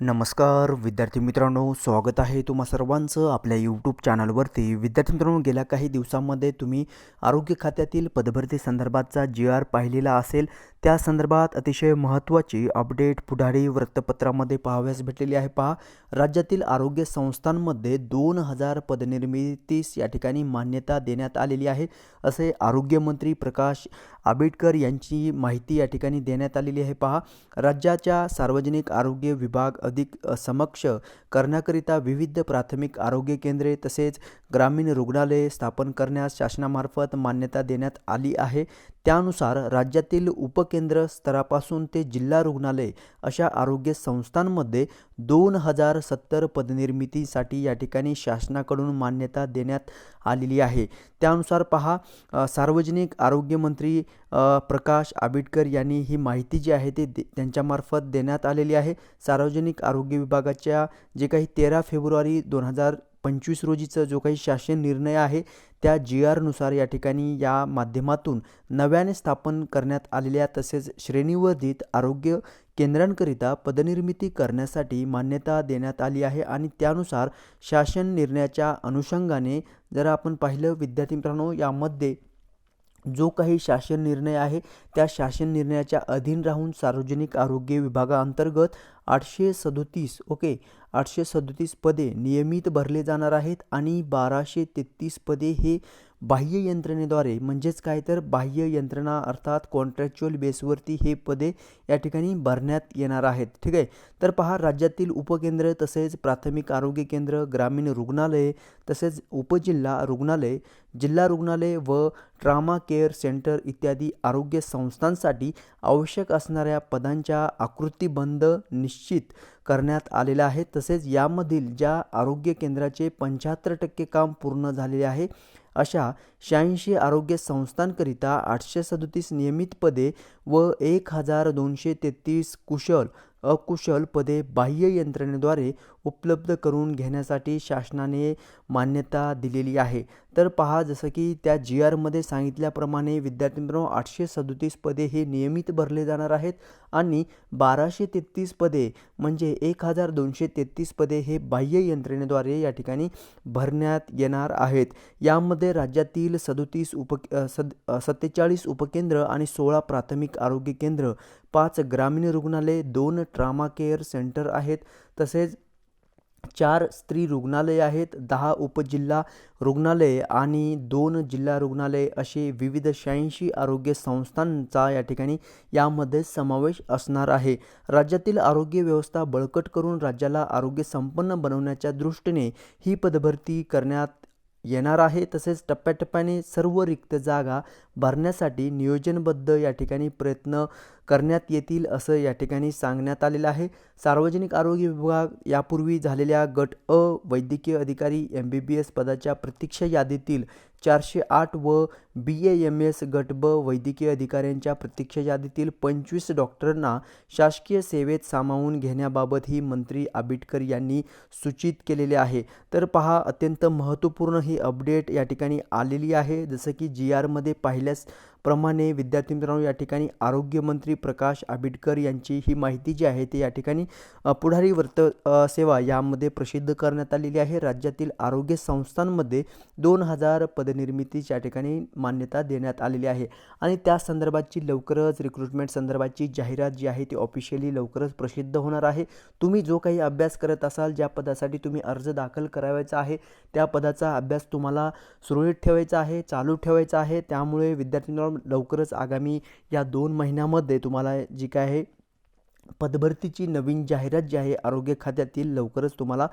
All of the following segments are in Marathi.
नमस्कार विद्यार्थी मित्रांनो स्वागत आहे तुम्हा सर्वांचं आपल्या यूट्यूब चॅनलवरती विद्यार्थी मित्रांनो गेल्या काही दिवसांमध्ये तुम्ही आरोग्य खात्यातील पदभरती संदर्भातचा जी आर पाहिलेला असेल. त्या संदर्भात अतिशय महत्त्वाची अपडेट पुढारी वृत्तपत्रामध्ये पाहाव्यास भेटलेली आहे. पहा राज्यातील आरोग्य संस्थांमध्ये दोन हजार पदनिर्मितीस या ठिकाणी मान्यता देण्यात आलेली आहे. असे आरोग्यमंत्री प्रकाश आंबेडकर यांची माहिती या ठिकाणी देण्यात आलेली आहे. पहा राज्याच्या सार्वजनिक आरोग्य विभाग अधिक समक्ष करण्याकरिता विविध प्राथमिक आरोग्य केंद्रे तसेच ग्रामीण रुग्णालये स्थापन करण्यास शासनामार्फत मान्यता देण्यात आली आहे. त्यानुसार राज्यातील उपकेंद्र स्तरापासून ते जिल्हा रुग्णालय अशा आरोग्य संस्थांमध्ये दोन हजार सत्तर पदनिर्मितीसाठी या ठिकाणी शासनाकडून मान्यता देण्यात आलेली आहे. त्यानुसार पहा सार्वजनिक आरोग्यमंत्री प्रकाश आंबेडकर यांनी ही माहिती जी आहे ती दे- त्यांच्यामार्फत देण्यात आलेली आहे. सार्वजनिक आरोग्य विभागाच्या जे काही तेरा फेब्रुवारी दोन हजार पंचवीस रोजीचा जो काही शासन निर्णय आहे त्या जी आरनुसार या ठिकाणी या माध्यमातून नव्याने स्थापन करण्यात आलेल्या तसेच श्रेणीवर्धित आरोग्य केंद्रांकरिता पदनिर्मिती करण्यासाठी मान्यता देण्यात आली आहे आणि त्यानुसार शासन निर्णयाच्या अनुषंगाने जर आपण पाहिलं विद्यार्थी मित्रांनो यामध्ये जो काही शासन निर्णय आहे त्या शासन निर्णयाच्या अधीन राहून सार्वजनिक आरोग्य विभागाअंतर्गत आठशे सदोतीस ओके आठशे सदोतीस पदे नियमित भरले जाणार आहेत आणि बाराशे तेहतीस पदे हे बाह्य यंत्रणेद्वारे म्हणजेच काय तर बाह्य यंत्रणा अर्थात कॉन्ट्रॅक्च्युअल बेसवरती हे पदे या ठिकाणी भरण्यात येणार आहेत. ठीक आहे? तर पहा राज्यातील उपकेंद्र तसेच प्राथमिक आरोग्य केंद्र ग्रामीण रुग्णालये तसेच उपजिल्हा रुग्णालय जिल्हा रुग्णालय व ट्रामा केअर सेंटर इत्यादी आरोग्य संस्थांसाठी आवश्यक असणाऱ्या पदांच्या आकृतीबंध निश्चित करण्यात आलेल्या आहेत. तसेच यामधील ज्या आरोग्य केंद्राचे पंच्याहत्तर टक्के काम पूर्ण झालेले आहे अशा शहाऐंशी आरोग्य संस्थांकरिता आठशे सदोतीस नियमित पदे व एक हजार दोनशे तेहतीस कुशल अकुशल पदे बाह्य यंत्रणेद्वारे उपलब्ध करून घेण्यासाठी शासनाने मान्यता दिलेली आहे. तर पहा जसं की त्या जी आरमध्ये सांगितल्याप्रमाणे विद्यार्थी मित्रांनो आठशे सदोतीस पदे हे नियमित भरले जाणार आहेत आणि बाराशे तेहतीस पदे म्हणजे एक हजार दोनशे तेहतीस पदे हे बाह्य यंत्रणेद्वारे या ठिकाणी भरण्यात येणार आहेत. यामध्ये राज्यातील सदोतीस उप सद सत्तेचाळीस उपकेंद्र आणि सोळा प्राथमिक आरोग्य केंद्र पाच ग्रामीण रुग्णालय दोन ट्रामा केअर सेंटर आहेत तसेच चार स्त्री रुग्णालये आहेत दहा उपजिल्हा रुग्णालये आणि दोन जिल्हा रुग्णालये असे विविध शहाऐंशी आरोग्य संस्थांचा या ठिकाणी यामध्ये समावेश असणार आहे. राज्यातील आरोग्य व्यवस्था बळकट करून राज्याला आरोग्य संपन्न बनवण्याच्या दृष्टीने ही पदभरती करण्यात येणार आहे. तसेच टप्प्याटप्प्याने सर्व रिक्त जागा भरण्यासाठी नियोजनबद्ध या ठिकाणी प्रयत्न करण्यात येतील असं या ठिकाणी सांगण्यात आलेलं आहे. सार्वजनिक आरोग्य विभाग यापूर्वी झालेल्या गट अ वैद्यकीय अधिकारी एम बी बी एस पदाच्या प्रतीक्षा यादीतील चारशे आठ व बी ए एम एस गट ब वैद्यकीय अधिकाऱ्यांच्या प्रतीक्षा यादीतील पंचवीस डॉक्टरांना शासकीय सेवेत सामावून घेण्याबाबत ही मंत्री आंबेडकर यांनी सूचित केलेले आहे. तर पहा अत्यंत महत्त्वपूर्ण ही अपडेट या ठिकाणी आलेली आहे. जसं की जी आरमध्ये पाहिल्यास प्रमाणे विद्यार्थी मित्रांनो या ठिकाणी आरोग्यमंत्री प्रकाश आंबेडकर यांची ही माहिती जी आहे ती या ठिकाणी पुढारी वृत्त सेवा यामध्ये प्रसिद्ध करण्यात आलेली आहे. राज्यातील आरोग्य संस्थांमध्ये दोन हजार पदनिर्मितीच्या या ठिकाणी मान्यता देण्यात आलेली आहे. आणि त्या संदर्भातची लवकरच रिक्रुटमेंट संदर्भातची जाहिरात जी आहे ती ऑफिशियली लवकरच प्रसिद्ध होणार आहे. तुम्ही जो काही अभ्यास करत असाल ज्या पदासाठी तुम्ही अर्ज दाखल करावायचा आहे त्या पदाचा अभ्यास तुम्हाला सुरळीत ठेवायचा आहे चालू ठेवायचा आहे. त्यामुळे विद्यार्थी लवकरच आगामी या दोन महिन्यामध्ये तुम्हाला जी काय आहे पदभरतीची नवीन जाहिरात जी आहे आरोग्य खात्यातील लवकरच तुम्हाला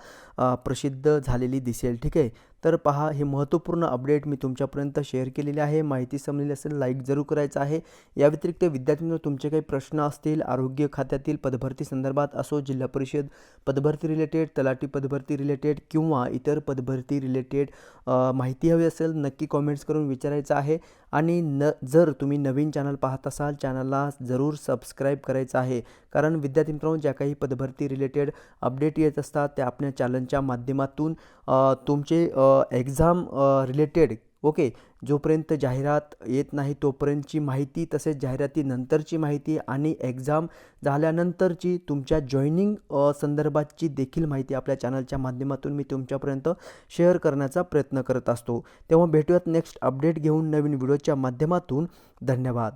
प्रसिद्ध झालेली दिसेल. ठीक आहे? तर पहा हे महत्त्वपूर्ण अपडेट मी तुमच्यापर्यंत शेअर केलेले आहे. माहिती समजली असेल लाईक जरूर करायचं आहे. या व्यतिरिक्त विद्यार्थ्यांना तुमचे काही प्रश्न असतील आरोग्य खात्यातील पदभरती संदर्भात असो जिल्हा परिषद पदभरती रिलेटेड तलाठी पदभरती रिलेटेड किंवा इतर पदभरती रिलेटेड माहिती हवी असेल नक्की कॉमेंट्स करून विचारायचं आहे. आणि न जर तुम्ही नवीन चॅनल पाहत असाल चॅनलला जरूर सबस्क्राईब करायचं आहे. कारण विद्यार्थी मित्रांनो ज्या काही पदभरती रिलेटेड अपडेट येत असतात त्या आपल्या चॅनलच्या माध्यमातून तुमचे तुमचे एक्झाम रिलेटेड ओके जोपर्यंत जाहिरात येत नाही तोपर्यंतची माहिती तसेच जाहिरातीनंतरची माहिती आणि एक्झाम झाल्यानंतरची तुमच्या जॉईनिंग संदर्भातची देखील माहिती आपल्या चॅनलच्या माध्यमातून मी तुमच्यापर्यंत शेअर करण्याचा प्रयत्न करत असतो. तेव्हा भेटूयात नेक्स्ट अपडेट घेऊन नवीन व्हिडिओच्या माध्यमातून. धन्यवाद.